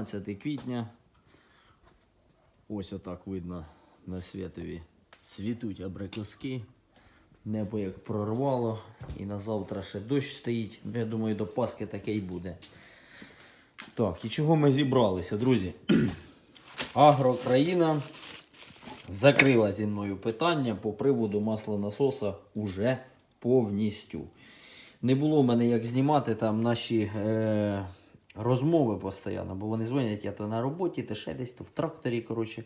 12 квітня. Ось отак видно на світові цвітуть абрикоски. Небо як прорвало, і на завтра ще дощ стоїть. Ну, Я думаю, до Пасхи таке й буде. Так, і чого ми зібралися, друзі? Агрокраїна закрила зі мною питання по приводу маслонасоса уже повністю. Не було в мене як знімати там наші е, розмови постійно, бо вони дзвонять я то на роботі, то ще десь, то в тракторі. коротше.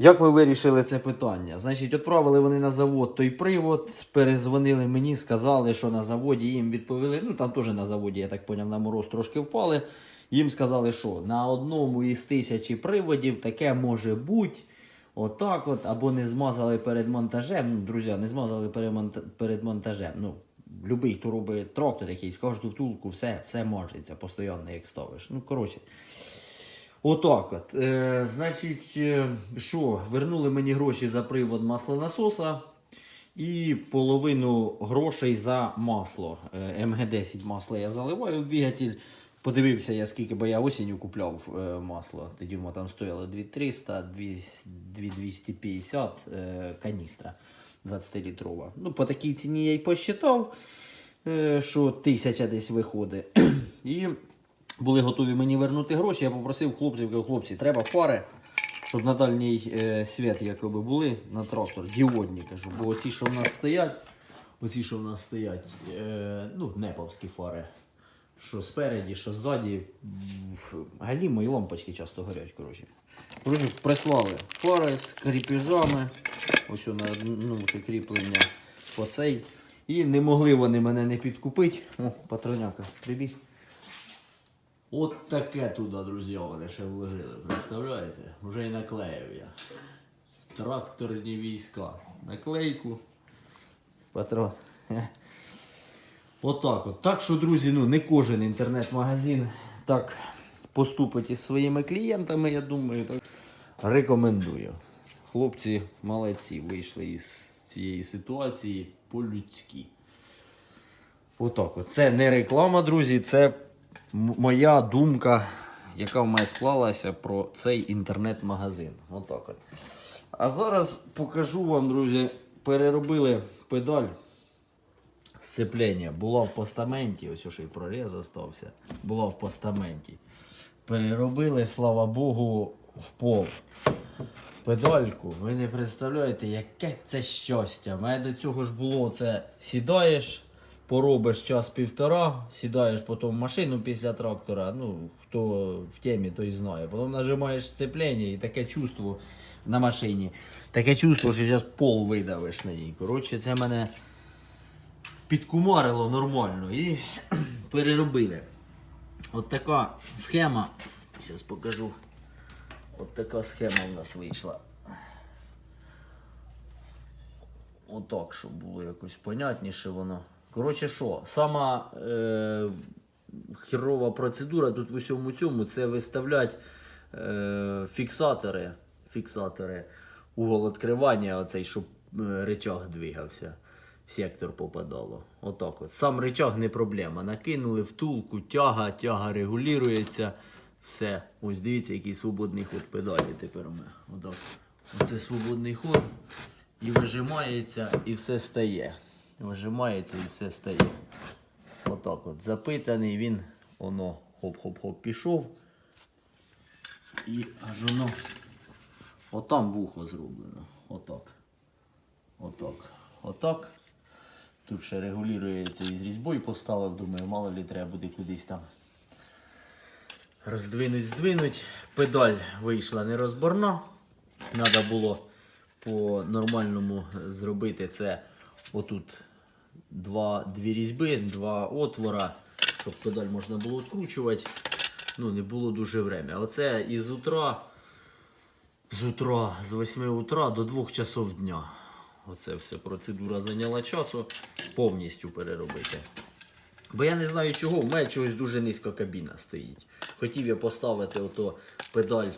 Як ми вирішили це питання? Значить, відправили вони на завод той привод, перезвонили мені, сказали, що на заводі їм відповіли. Ну там теж на заводі, я так поняв, на мороз трошки впали. Їм сказали, що на одному із тисячі приводів таке може бути. Отак от, або не змазали перед монтажем. Ну, друзі, не змазали перед монтажем. Ну, любий, хто робить трактор якийсь, кожну втулку, все, все можеться постійно, як ставиш. Ну, коротше. Отак от. Е, значить, е, що, вернули мені гроші за привод маслонасоса і половину грошей за масло. Е, МГ-10 масло я заливаю в двигатель. Подивився я, скільки, бо я осінню купляв е, масло. Тоді воно там стояло 2300, 2250 е, каністра 20-літрова. Ну, по такій ціні я й посчитав, е, що тисяча десь виходить. І були готові мені вернути гроші. Я попросив хлопців, кажу, хлопці, треба фари, щоб на дальній е, світ якоби були на трактор, діодні кажу. Бо оці, що в нас стоять, оці, що в нас стоять, е, ну, неповські фари. Що спереді, що ззаді. м, Галімо і лампочки часто горять. коротше. Прислали фари з кріпіжами. Ось на ну, ще кріплення по цей. І не могли вони мене не підкупити. О, патроняка прибіг. От таке туди, друзі, вони ще вложили. Представляєте? Вже і наклеїв я. Тракторні війська. Наклейку. Патрон. Отак от. Так що, друзі, ну не кожен інтернет-магазин так поступить із своїми клієнтами, я думаю. Так. Рекомендую. Хлопці молодці, вийшли із цієї ситуації по-людськи. Отак от. Це не реклама, друзі, це моя думка, яка в мене склалася про цей інтернет-магазин. Отак от. А зараз покажу вам, друзі, переробили педаль сцеплення. Була в постаменті, ось ще й проріз залишився. Була в постаменті. Переробили, слава Богу, в пол. Педальку, ви не представляєте, яке це щастя. У мене до цього ж було це сідаєш, поробиш час-півтора, сідаєш потім в машину після трактора. Ну, хто в темі, той знає. Потім нажимаєш сцеплення і таке чувство на машині. Таке чувство, що зараз пол видавиш на ній. Коротше, це мене підкумарило нормально і переробили. От така схема. Зараз покажу. От така схема у нас вийшла. Отак, щоб було якось понятніше воно. Коротше, що, сама е, херова процедура тут в усьому цьому це виставляти е, фіксатори, фіксатори, угол відкривання, оцей, щоб е, речах двигався, в сектор попадало. Отак от. Сам речах не проблема. Накинули втулку, тяга, тяга регулюється. Все. Ось дивіться, який свободний ход педалі тепер у мене. Отак. Оце свободний ход. І вижимається, і все стає. Вижимається і все стає. Отак от. Запитаний він, воно хоп-хоп-хоп пішов. І аж воно. Отам вухо зроблено. Отак. Отак. Отак. Тут ще регулюється із різьбою поставив, думаю, мало ли треба буде кудись там роздвинуть, здвинуть. Педаль вийшла нерозборна. Треба було по нормальному зробити це отут два, дві різьби, два отвора, щоб педаль можна було відкручувати. Ну, не було дуже время. Оце із утра, з утра, з 8 утра до 2 часов дня. Оце все процедура зайняла часу повністю переробити. Бо я не знаю чого, в мене чогось дуже низько кабіна стоїть. Хотів я поставити ото педаль,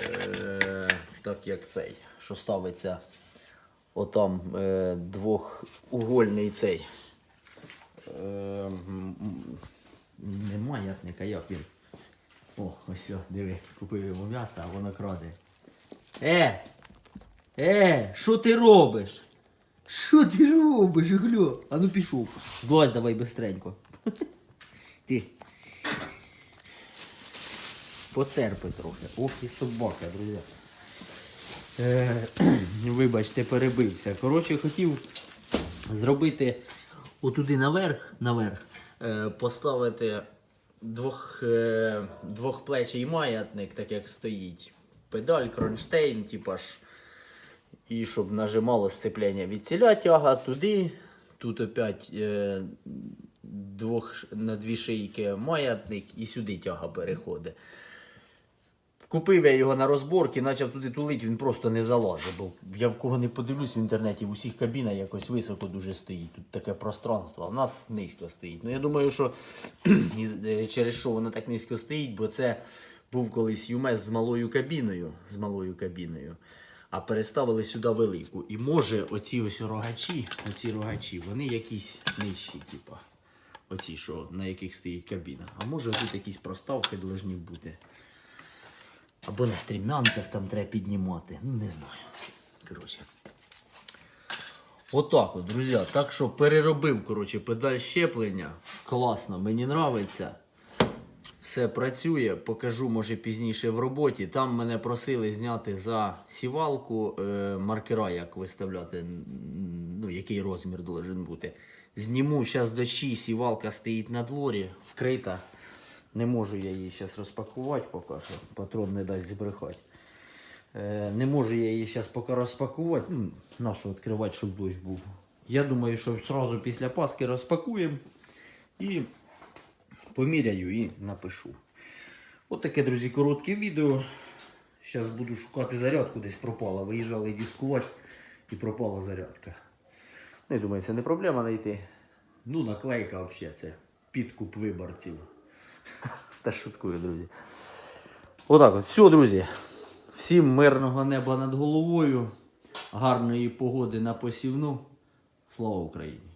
е- так як цей, що ставиться отам е- двохугольний цей. Е- м- м- не маятник, як він? О, ось диви, купив йому м'ясо, а воно краде. Е! Е, що ти робиш? Що ти робиш, гльо? А ну пішов. Злазь давай бистренько. Ти. Потерпи трохи. Ох і собака, друзі. Е, вибачте, перебився. Коротше, хотів зробити отуди наверх, наверх е, поставити двох, е, двохплечий маятник, так як стоїть. Педаль, кронштейн, типа ж. І щоб нажимало сцеплення від ціля тяга туди. Тут опять е, двох, на дві шийки маятник і сюди тяга переходить. Купив я його на розборки, почав туди тулити, він просто не залазить. Бо я в кого не подивлюсь в інтернеті, в усіх кабінах якось високо дуже стоїть. Тут таке пространство, а в нас низько стоїть. Ну я думаю, що е, через що воно так низько стоїть, бо це був колись ЮМЕС з малою кабіною, з малою кабіною, а переставили сюди велику. І може оці ось рогачі, оці рогачі, вони якісь нижчі, типа. Оці, що, на яких стоїть кабіна. А може тут якісь проставки повинні бути. Або на стрімянках там треба піднімати. Ну, не знаю. Коротше. Отак от, друзі. Так що переробив, коротше, педаль щеплення. Класно, мені нравиться. Все працює, покажу, може, пізніше в роботі. Там мене просили зняти за сівалку е, маркера, як виставляти, ну, який розмір должен бути. Зніму зараз дощі, сівалка стоїть на дворі, вкрита. Не можу я її зараз розпакувати поки що. Патрон не дасть збрехати. Е, не можу я її зараз поки розпакувати. Ну, нащо відкривати, щоб дощ був. Я думаю, що одразу після Пасхи розпакуємо і поміряю і напишу. От таке, друзі, коротке відео. Зараз буду шукати зарядку, десь пропала. Виїжджали дискувати і пропала зарядка. Ну, я думаю, це не проблема знайти. Ну, наклейка взагалі це підкуп виборців. Та шуткую, друзі. Отак от. Все, друзі. Всім мирного неба над головою, гарної погоди на посівну. Слава Україні!